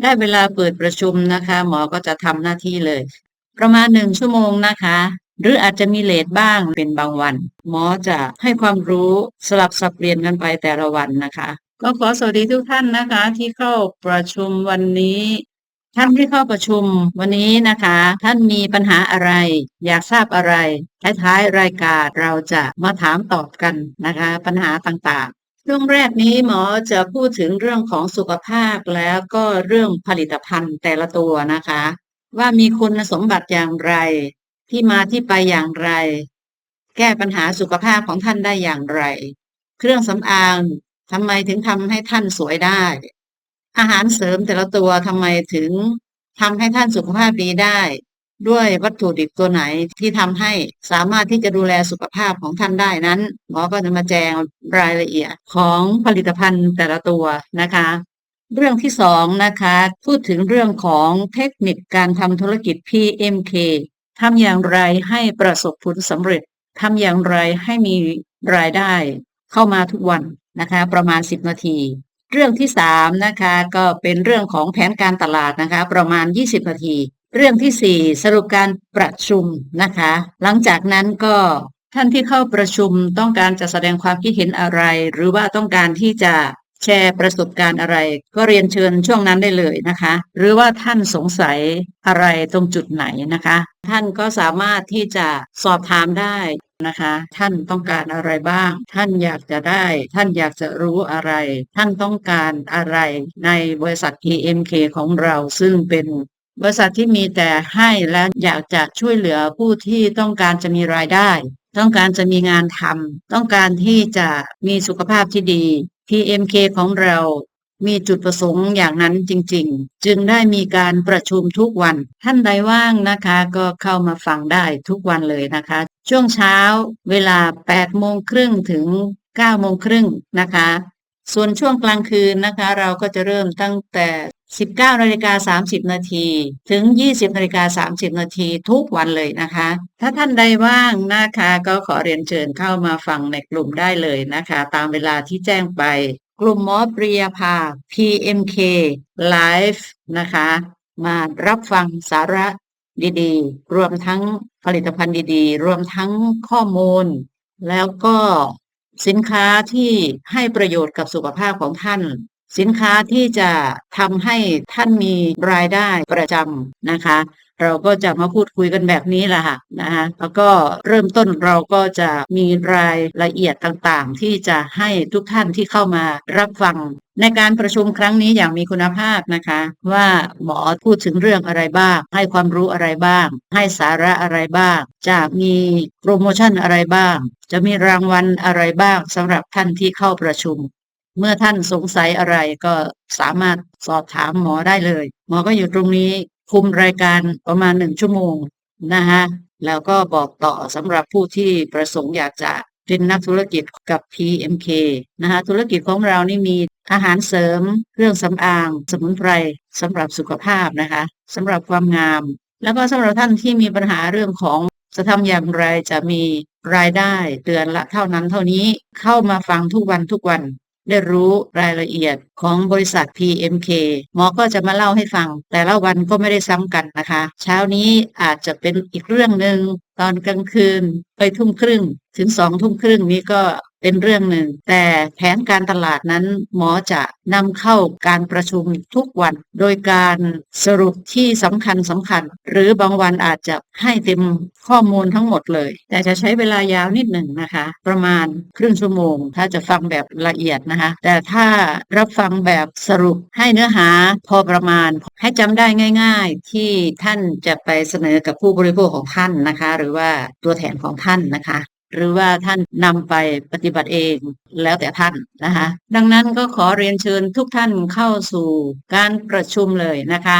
ได้เวลาเปิดประชุมนะคะ หมอก็จะทำหน้าที่เลย ประมาณหนึ่งชั่วโมงนะคะ หรืออาจจะมีเลทบ้างเป็นบางวัน หมอจะให้ความรู้สลับสับเปลี่ยนกันไปแต่ละวันนะคะ ก็ขอสวัสดีทุกท่านนะคะ ที่เข้าประชุมวันนี้ท่านที่เข้าประชุมวันนี้นะคะ ท่านมีปัญหาอะไร อยากทราบอะไรท้ายๆรายการเราจะมาถามตอบกันนะคะ ปัญหาต่างๆ ช่วงแรกนี้หมอจะพูดถึงเรื่องของสุขภาพแล้วก็เรื่องผลิตภัณฑ์แต่ละตัวนะคะ ว่ามีคุณสมบัติอย่างไร ที่มาที่ไปอย่างไร แก้ปัญหาสุขภาพของท่านได้อย่างไร เครื่องสำอางทำไมถึงทำให้ท่านสวยได้ อาหารเสริมแต่ละตัวทำไมถึงทำให้ท่านสุขภาพดีได้ ด้วยวัตถุดิบตัวไหนที่ทำให้สามารถที่จะดูแลสุขภาพของท่านได้นั้นหมอก็จะมาแจงรายละเอียดของผลิตภัณฑ์แต่ละตัวนะคะเรื่องที่สองนะคะ พูดถึงเรื่องของเทคนิคการทำธุรกิจ PMK ทำอย่างไรให้ประสบผลสำเร็จทำอย่างไรให้มีรายได้เข้ามาทุกวันนะคะ ประมาณ 10 นาที เรื่องที่สามนะคะ ก็เป็นเรื่องของแผนการตลาดนะคะ ประมาณ 20 นาที เรื่องที่สี่สรุปการประชุมนะคะ หลังจากนั้นก็ท่านที่เข้าประชุมต้องการจะแสดงความคิดเห็นอะไร หรือว่าต้องการที่จะแชร์ประสบการณ์อะไร ก็เรียนเชิญช่วงนั้นได้เลยนะคะ หรือว่าท่านสงสัยอะไรตรงจุดไหนนะคะ ท่านก็สามารถที่จะสอบถามได้นะคะ ท่านต้องการอะไรบ้าง ท่านอยากจะได้ ท่านอยากจะรู้อะไร ท่านต้องการอะไรในบริษัท PMK ของเราซึ่งเป็น บริษัทที่มีแต่ให้และอยากจะช่วยเหลือผู้ที่ต้องการจะมีรายได้ ต้องการจะมีงานทำต้องการที่จะมีสุขภาพที่ดี PMK ของเรามีจุดประสงค์อย่างนั้นจริง ๆ จึงได้มีการประชุมทุกวัน ท่านใดว่างนะคะก็เข้ามาฟังได้ทุกวันเลยนะคะ ช่วงเช้าเวลา8โมงครึ่งถึง9โมงครึ่งนะคะ ส่วนช่วงกลางคืนนะคะ เราก็จะเริ่มตั้งแต่ 19นาฬิกา30 นาที ถึง 20นาฬิกา30 นาทีทุกวันเลยนะคะ ถ้าท่านใดว่างนะคะก็ขอเรียนเชิญเข้ามาฟังในกลุ่มได้เลยนะคะ ตามเวลาที่แจ้งไป กลุ่มหมอปริยภา PMK Live นะคะ มารับฟังสาระดีๆ รวมทั้งผลิตภัณฑ์ดีๆ รวมทั้งข้อมูล แล้วก็ สินค้าที่ให้ประโยชน์กับสุขภาพของท่าน สินค้าที่จะทำให้ท่านมีรายได้ประจำนะคะ เราก็จะมาพูดคุยกันแบบนี้แหละค่ะนะคะแล้วก็เริ่มต้นเราก็จะมีรายละเอียดต่างๆ ที่จะให้ทุกท่านที่เข้ามารับฟังในการประชุมครั้งนี้อย่างมีคุณภาพนะคะ ว่าหมอพูดถึงเรื่องอะไรบ้าง ให้ความรู้อะไรบ้าง ให้สาระอะไรบ้าง จะมีโปรโมชั่นอะไรบ้าง จะมีรางวัลอะไรบ้างสำหรับท่านที่เข้าประชุม เมื่อท่านสงสัยอะไรก็สามารถสอบถามหมอได้เลย หมอก็อยู่ตรงนี้ คุมรายการประมาณหนึ่งชั่วโมงนะคะแล้วก็บอกต่อสำหรับผู้ที่ประสงค์อยากจะเป็นนักธุรกิจกับ PMK นะคะธุรกิจของเรานี่มีอาหารเสริม เครื่องสำอาง สมุนไพรสำหรับสุขภาพนะคะสำหรับความงาม แล้วก็สำหรับท่านที่มีปัญหาเรื่องของจะทำอย่างไรจะมีรายได้เดือนละเท่านั้นเท่านี้เข้ามาฟังทุกวันทุกวัน ได้รู้รายละเอียดของบริษัท PMK หมอก็จะมาเล่าให้ฟัง แต่ละวันก็ไม่ได้ซ้ำกันนะคะ เช้านี้อาจจะเป็นอีกเรื่องหนึ่งตอนกลางคืนไปทุ่มครึ่ง ถึงสองทุ่มครึ่งนี้ก็ เป็นเรื่องหนึ่ง แต่แผนการตลาดนั้นหมอจะนำเข้าการประชุมทุกวัน โดยการสรุปที่สำคัญสำคัญ หรือบางวันอาจจะให้เต็มข้อมูลทั้งหมดเลย แต่จะใช้เวลายาวนิดหนึ่งนะคะ ประมาณครึ่งชั่วโมง ถ้าจะฟังแบบละเอียดนะคะ แต่ถ้ารับฟังแบบสรุปให้เนื้อหาพอประมาณ ให้จำได้ง่าย ๆ ที่ท่านจะไปเสนอกับผู้บริโภคของท่านนะคะ หรือว่าตัวแทนของท่านนะคะ หรือว่าท่านนำไปปฏิบัติเองแล้วแต่ท่านนะคะ ดังนั้นก็ขอเรียนเชิญทุกท่านเข้าสู่การประชุมเลยนะคะ